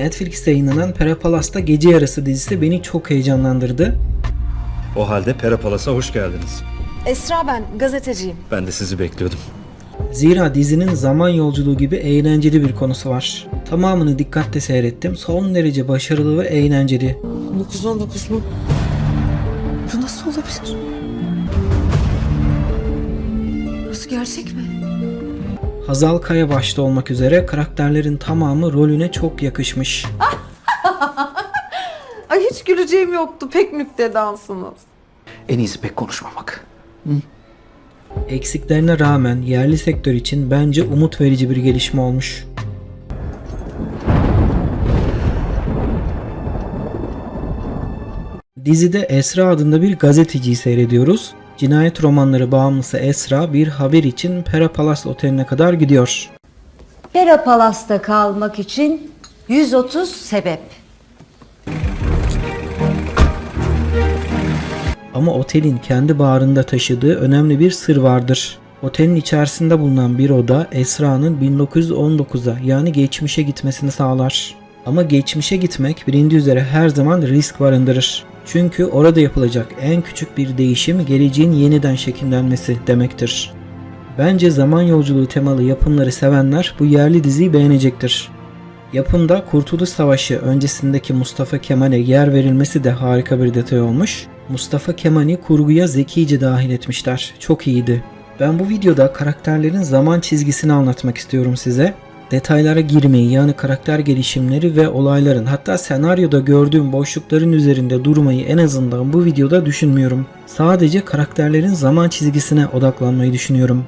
Netflix'te yayınlanan Pera Palas'ta Gece Yarısı dizisi beni çok heyecanlandırdı. O halde Pera Palas'a hoş geldiniz. Esra ben, gazeteciyim. Ben de sizi bekliyordum. Zira dizinin zaman yolculuğu gibi eğlenceli bir konusu var. Tamamını dikkatle seyrettim. Son derece başarılı ve eğlenceli. 1919 mu? Bu nasıl olabilir? Burası gerçek mi? Hazal Kaya başta olmak üzere karakterlerin tamamı rolüne çok yakışmış. Ay hiç güleceğim yoktu. Pek nüktedansınız. En iyisi pek konuşmamak. Eksiklerine rağmen yerli sektör için bence umut verici bir gelişme olmuş. Dizide Esra adında bir gazeteciyi seyrediyoruz. Cinayet romanları bağımlısı Esra bir haber için Pera Palace Oteli'ne kadar gidiyor. Pera Palas'ta kalmak için 130 sebep. Ama otelin kendi bağrında taşıdığı önemli bir sır vardır. Otelin içerisinde bulunan bir oda Esra'nın 1919'a yani geçmişe gitmesini sağlar. Ama geçmişe gitmek bilindiği üzere her zaman risk barındırır. Çünkü orada yapılacak en küçük bir değişim geleceğin yeniden şekillenmesi demektir. Bence zaman yolculuğu temalı yapımları sevenler bu yerli diziyi beğenecektir. Yapımda Kurtuluş Savaşı öncesindeki Mustafa Kemal'e yer verilmesi de harika bir detay olmuş. Mustafa Kemal'i kurguya zekice dahil etmişler. Çok iyiydi. Ben bu videoda karakterlerin zaman çizgisini anlatmak istiyorum size. Detaylara girmeyi yani karakter gelişimleri ve olayların hatta senaryoda gördüğüm boşlukların üzerinde durmayı en azından bu videoda düşünmüyorum. Sadece karakterlerin zaman çizgisine odaklanmayı düşünüyorum.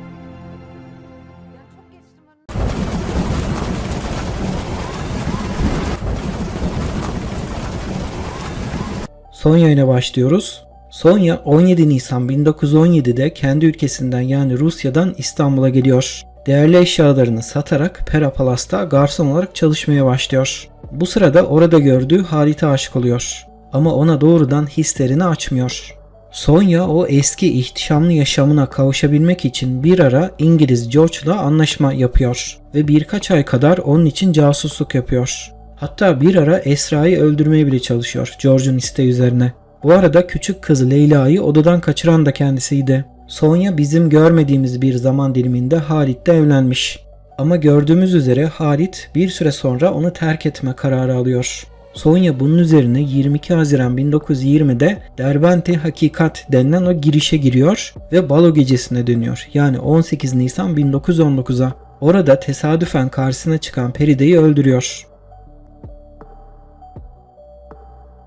Sonya ile başlıyoruz. Sonya 17 Nisan 1917'de kendi ülkesinden yani Rusya'dan İstanbul'a geliyor. Değerli eşyalarını satarak Pera Palas'ta garson olarak çalışmaya başlıyor. Bu sırada orada gördüğü Halit'e aşık oluyor. Ama ona doğrudan hislerini açmıyor. Sonya o eski ihtişamlı yaşamına kavuşabilmek için bir ara İngiliz George'la anlaşma yapıyor ve birkaç ay kadar onun için casusluk yapıyor. Hatta bir ara Esra'yı öldürmeye bile çalışıyor George'un isteği üzerine. Bu arada küçük kızı Leyla'yı odadan kaçıran da kendisiydi. Sonya bizim görmediğimiz bir zaman diliminde Halit'le evlenmiş. Ama gördüğümüz üzere Halit bir süre sonra onu terk etme kararı alıyor. Sonya bunun üzerine 22 Haziran 1920'de Derbenti Hakikat denilen o girişe giriyor ve balo gecesine dönüyor. Yani 18 Nisan 1919'a. Orada tesadüfen karşısına çıkan Peride'yi öldürüyor.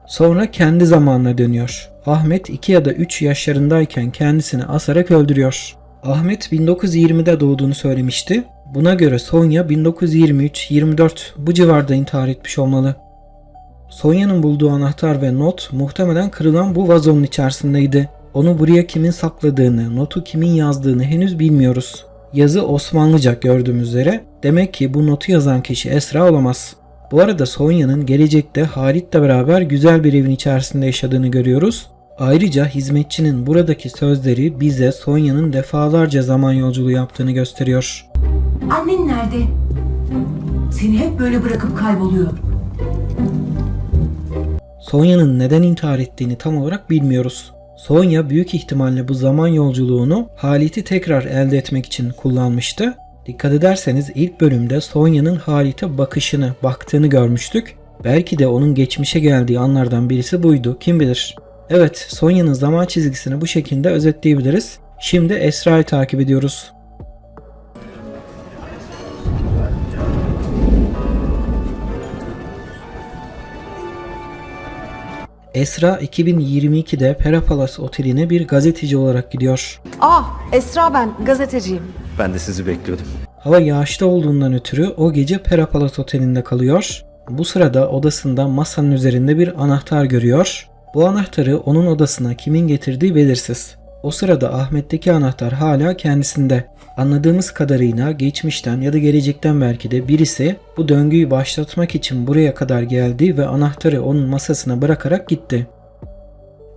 Sonra kendi zamanına dönüyor. Ahmet 2 ya da 3 yaşlarındayken kendisini asarak öldürüyor. Ahmet 1920'de doğduğunu söylemişti. Buna göre Sonya 1923-24 bu civarda intihar etmiş olmalı. Sonya'nın bulduğu anahtar ve not muhtemelen kırılan bu vazonun içerisindeydi. Onu buraya kimin sakladığını, notu kimin yazdığını henüz bilmiyoruz. Yazı Osmanlıca gördüğümüz üzere. Demek ki bu notu yazan kişi Esra olamaz. Bu arada Sonya'nın gelecekte Halit'le beraber güzel bir evin içerisinde yaşadığını görüyoruz. Ayrıca hizmetçinin buradaki sözleri bize Sonya'nın defalarca zaman yolculuğu yaptığını gösteriyor. Annen nerede? Seni hep böyle bırakıp kayboluyor. Sonya'nın neden intihar ettiğini tam olarak bilmiyoruz. Sonya büyük ihtimalle bu zaman yolculuğunu Halit'i tekrar elde etmek için kullanmıştı. Dikkat ederseniz ilk bölümde Sonya'nın Halit'e bakışını, baktığını görmüştük. Belki de onun geçmişe geldiği anlardan birisi buydu, kim bilir. Evet, Sonya'nın zaman çizgisini bu şekilde özetleyebiliriz. Şimdi Esra'yı takip ediyoruz. Esra 2022'de Pera Palace Oteli'ne bir gazeteci olarak gidiyor. Ah, Esra ben, gazeteciyim. Ben de sizi bekliyordum. Hava yağışta olduğundan ötürü o gece Pera Palace Oteli'nde kalıyor. Bu sırada odasında masanın üzerinde bir anahtar görüyor. Bu anahtarı onun odasına kimin getirdiği belirsiz. O sırada Ahmet'teki anahtar hala kendisinde. Anladığımız kadarıyla geçmişten ya da gelecekten belki de birisi bu döngüyü başlatmak için buraya kadar geldi ve anahtarı onun masasına bırakarak gitti.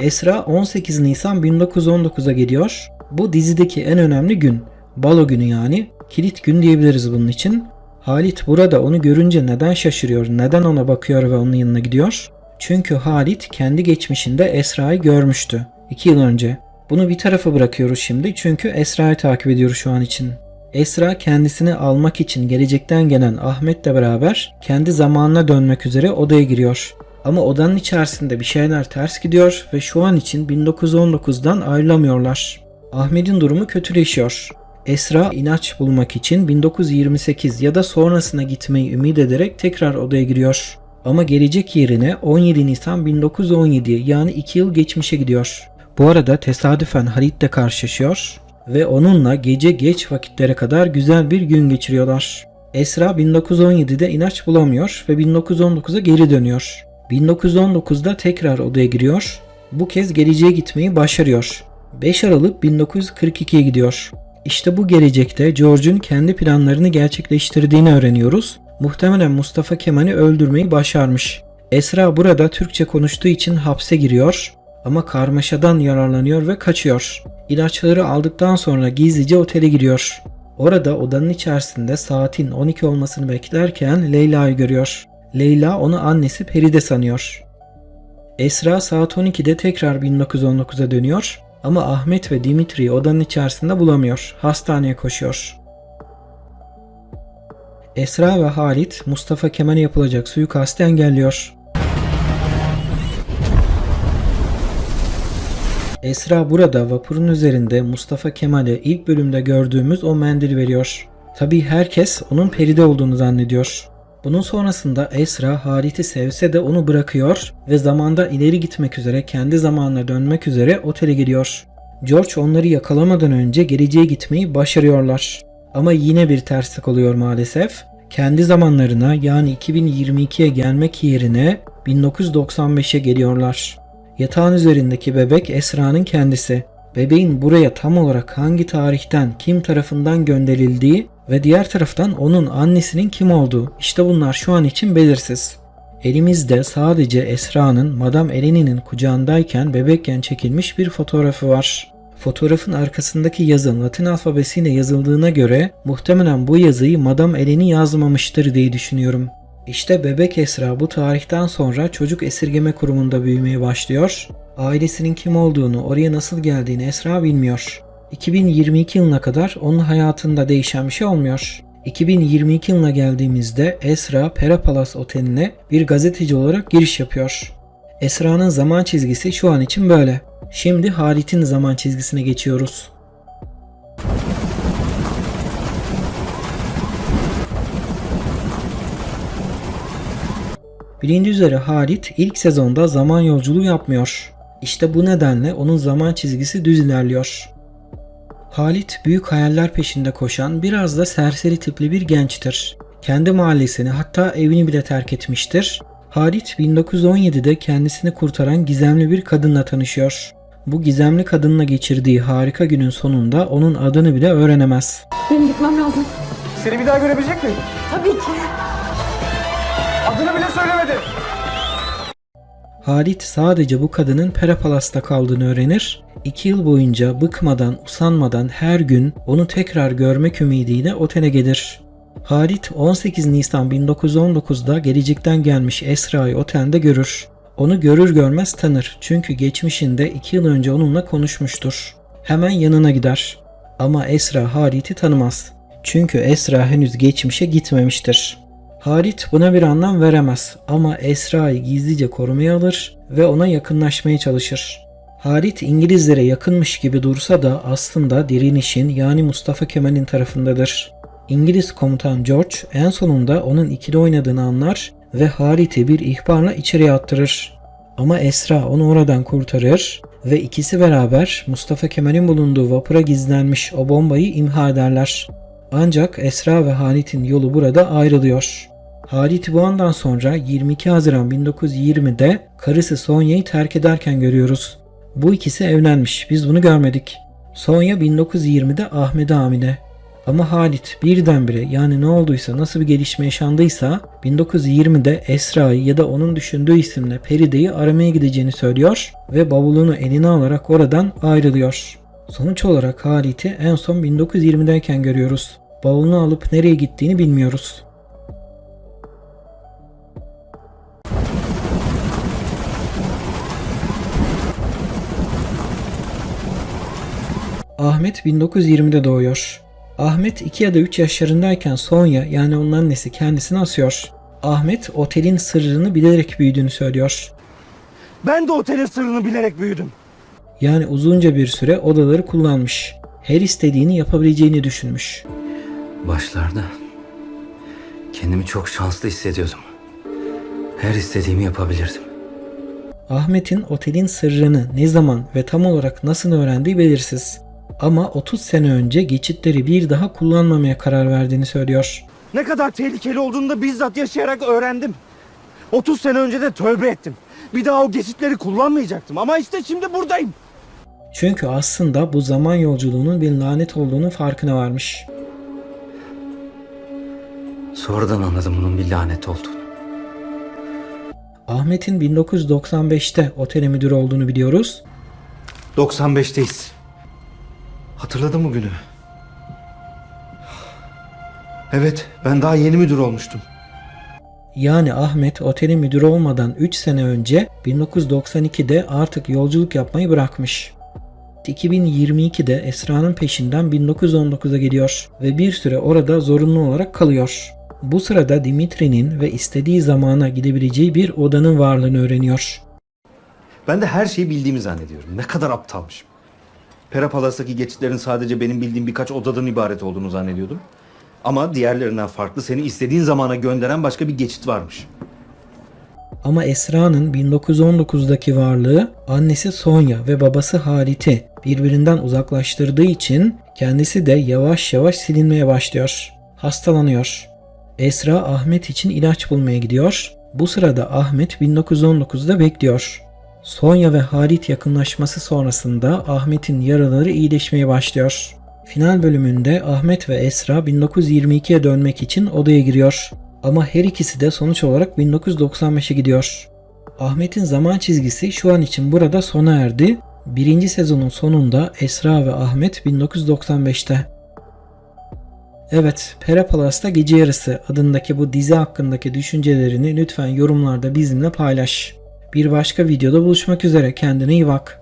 Esra 18 Nisan 1919'a geliyor. Bu dizideki en önemli gün. Balo günü yani. Kilit gün diyebiliriz bunun için. Halit burada onu görünce neden şaşırıyor, neden ona bakıyor ve onun yanına gidiyor? Çünkü Halit kendi geçmişinde Esra'yı görmüştü. 2 yıl önce. Bunu bir tarafa bırakıyoruz şimdi çünkü Esra'yı takip ediyoruz şu an için. Esra kendisini almak için gelecekten gelen Ahmet'le beraber kendi zamanına dönmek üzere odaya giriyor. Ama odanın içerisinde bir şeyler ters gidiyor ve şu an için 1919'dan ayrılamıyorlar. Ahmet'in durumu kötüleşiyor. Esra inanç bulmak için 1928 ya da sonrasına gitmeyi ümit ederek tekrar odaya giriyor. Ama gelecek yerine 17 Nisan 1917 yani 2 yıl geçmişe gidiyor. Bu arada tesadüfen Halit'le karşılaşıyor ve onunla gece geç vakitlere kadar güzel bir gün geçiriyorlar. Esra 1917'de inanç bulamıyor ve 1919'a geri dönüyor. 1919'da tekrar odaya giriyor. Bu kez geleceğe gitmeyi başarıyor. 5 Aralık 1942'ye gidiyor. İşte bu gelecekte George'un kendi planlarını gerçekleştirdiğini öğreniyoruz. Muhtemelen Mustafa Kemal'i öldürmeyi başarmış. Esra burada Türkçe konuştuğu için hapse giriyor ama karmaşadan yararlanıyor ve kaçıyor. İlaçları aldıktan sonra gizlice otele giriyor. Orada odanın içerisinde saatin 12 olmasını beklerken Leyla'yı görüyor. Leyla onu annesi Peride sanıyor. Esra saat 12'de tekrar 1919'a dönüyor ama Ahmet ve Dimitri'yi odanın içerisinde bulamıyor. Hastaneye koşuyor. Esra ve Halit Mustafa Kemal'e yapılacak suikastı engelliyor. Esra burada vapurun üzerinde Mustafa Kemal'e ilk bölümde gördüğümüz o mendili veriyor. Tabii herkes onun peride olduğunu zannediyor. Bunun sonrasında Esra Halit'i sevse de onu bırakıyor ve zamanda ileri gitmek üzere kendi zamanına dönmek üzere otele gidiyor. George onları yakalamadan önce geleceğe gitmeyi başarıyorlar. Ama yine bir terslik oluyor maalesef. Kendi zamanlarına yani 2022'ye gelmek yerine 1995'e geliyorlar. Yatağın üzerindeki bebek Esra'nın kendisi. Bebeğin buraya tam olarak hangi tarihten, kim tarafından gönderildiği ve diğer taraftan onun annesinin kim olduğu işte bunlar şu an için belirsiz. Elimizde sadece Esra'nın Madame Eleni'nin kucağındayken bebekken çekilmiş bir fotoğrafı var. Fotoğrafın arkasındaki yazı Latin alfabesiyle yazıldığına göre muhtemelen bu yazıyı Madame Eleni yazmamıştır diye düşünüyorum. İşte bebek Esra bu tarihten sonra çocuk esirgeme kurumunda büyümeye başlıyor. Ailesinin kim olduğunu, oraya nasıl geldiğini Esra bilmiyor. 2022 yılına kadar onun hayatında değişen bir şey olmuyor. 2022 yılına geldiğimizde Esra Pera Palace Oteli'ne bir gazeteci olarak giriş yapıyor. Esra'nın zaman çizgisi şu an için böyle. Şimdi Halit'in zaman çizgisine geçiyoruz. Bilindiği üzere Halit ilk sezonda zaman yolculuğu yapmıyor. İşte bu nedenle onun zaman çizgisi düz ilerliyor. Halit büyük hayaller peşinde koşan biraz da serseri tipli bir gençtir. Kendi mahallesini hatta evini bile terk etmiştir. Halit 1917'de kendisini kurtaran gizemli bir kadınla tanışıyor. Bu gizemli kadınla geçirdiği harika günün sonunda onun adını bile öğrenemez. Benim gitmem lazım. Seni bir daha görebilecek miyim? Tabii ki. Adını bile söylemedi. Halit sadece bu kadının Perapalas'ta kaldığını öğrenir. İki yıl boyunca bıkmadan, usanmadan her gün onu tekrar görmek ümidiyle otele gelir. Halit 18 Nisan 1919'da gelecekten gelmiş Esra'yı otelde görür. Onu görür görmez tanır çünkü geçmişinde iki yıl önce onunla konuşmuştur. Hemen yanına gider. Ama Esra Halit'i tanımaz. Çünkü Esra henüz geçmişe gitmemiştir. Halit buna bir anlam veremez ama Esra'yı gizlice korumaya alır ve ona yakınlaşmaya çalışır. Halit İngilizlere yakınmış gibi dursa da aslında direnişin yani Mustafa Kemal'in tarafındadır. İngiliz komutan George en sonunda onun ikili oynadığını anlar ve Halit'i bir ihbarla içeriye attırır. Ama Esra onu oradan kurtarır ve ikisi beraber Mustafa Kemal'in bulunduğu vapura gizlenmiş o bombayı imha ederler. Ancak Esra ve Halit'in yolu burada ayrılıyor. Halit bu andan sonra 22 Haziran 1920'de karısı Sonya'yı terk ederken görüyoruz. Bu ikisi evlenmiş. Biz bunu görmedik. Sonya 1920'de Ahmet'e hamile. Ama Halit birdenbire yani ne olduysa nasıl bir gelişme yaşandıysa 1920'de Esra'yı ya da onun düşündüğü isimle Peride'yi aramaya gideceğini söylüyor ve bavulunu eline alarak oradan ayrılıyor. Sonuç olarak Halit'i en son 1920'deyken görüyoruz. Bavulunu alıp nereye gittiğini bilmiyoruz. Ahmet 1920'de doğuyor. Ahmet 2 ya da 3 yaşlarındayken Sonya yani onun annesi kendisini asıyor. Ahmet otelin sırrını bilerek büyüdüğünü söylüyor. Ben de otelin sırrını bilerek büyüdüm. Yani uzunca bir süre odaları kullanmış. Her istediğini yapabileceğini düşünmüş. Başlarda kendimi çok şanslı hissediyordum. Her istediğimi yapabilirdim. Ahmet'in otelin sırrını ne zaman ve tam olarak nasıl öğrendiği belirsiz. Ama 30 sene önce geçitleri bir daha kullanmamaya karar verdiğini söylüyor. Ne kadar tehlikeli olduğunu da bizzat yaşayarak öğrendim. 30 sene önce de tövbe ettim. Bir daha o geçitleri kullanmayacaktım ama işte şimdi buradayım. Çünkü aslında bu zaman yolculuğunun bir lanet olduğunun farkına varmış. Sonradan anladım bunun bir lanet olduğunu. Ahmet'in 1995'te otel müdürü olduğunu biliyoruz. 95'teyiz. Hatırladın mı günü? Evet, ben daha yeni müdür olmuştum. Yani Ahmet otelin müdürü olmadan 3 sene önce 1992'de artık yolculuk yapmayı bırakmış. 2022'de Esra'nın peşinden 1919'a geliyor ve bir süre orada zorunlu olarak kalıyor. Bu sırada Dimitri'nin ve istediği zamana gidebileceği bir odanın varlığını öğreniyor. Ben de her şeyi bildiğimi zannediyorum. Ne kadar aptalmışım. Pera Palas'taki geçitlerin sadece benim bildiğim birkaç odadan ibaret olduğunu zannediyordum. Ama diğerlerinden farklı seni istediğin zamana gönderen başka bir geçit varmış. Ama Esra'nın 1919'daki varlığı annesi Sonya ve babası Halit'i birbirinden uzaklaştırdığı için kendisi de yavaş yavaş silinmeye başlıyor. Hastalanıyor. Esra Ahmet için ilaç bulmaya gidiyor. Bu sırada Ahmet 1919'da bekliyor. Sonya ve Halit yakınlaşması sonrasında Ahmet'in yaraları iyileşmeye başlıyor. Final bölümünde Ahmet ve Esra 1922'ye dönmek için odaya giriyor. Ama her ikisi de sonuç olarak 1995'e gidiyor. Ahmet'in zaman çizgisi şu an için burada sona erdi. Birinci sezonun sonunda Esra ve Ahmet 1995'te. Evet, Pera Palas'ta Gece Yarısı adındaki bu dizi hakkındaki düşüncelerini lütfen yorumlarda bizimle paylaş. Bir başka videoda buluşmak üzere kendine iyi bak.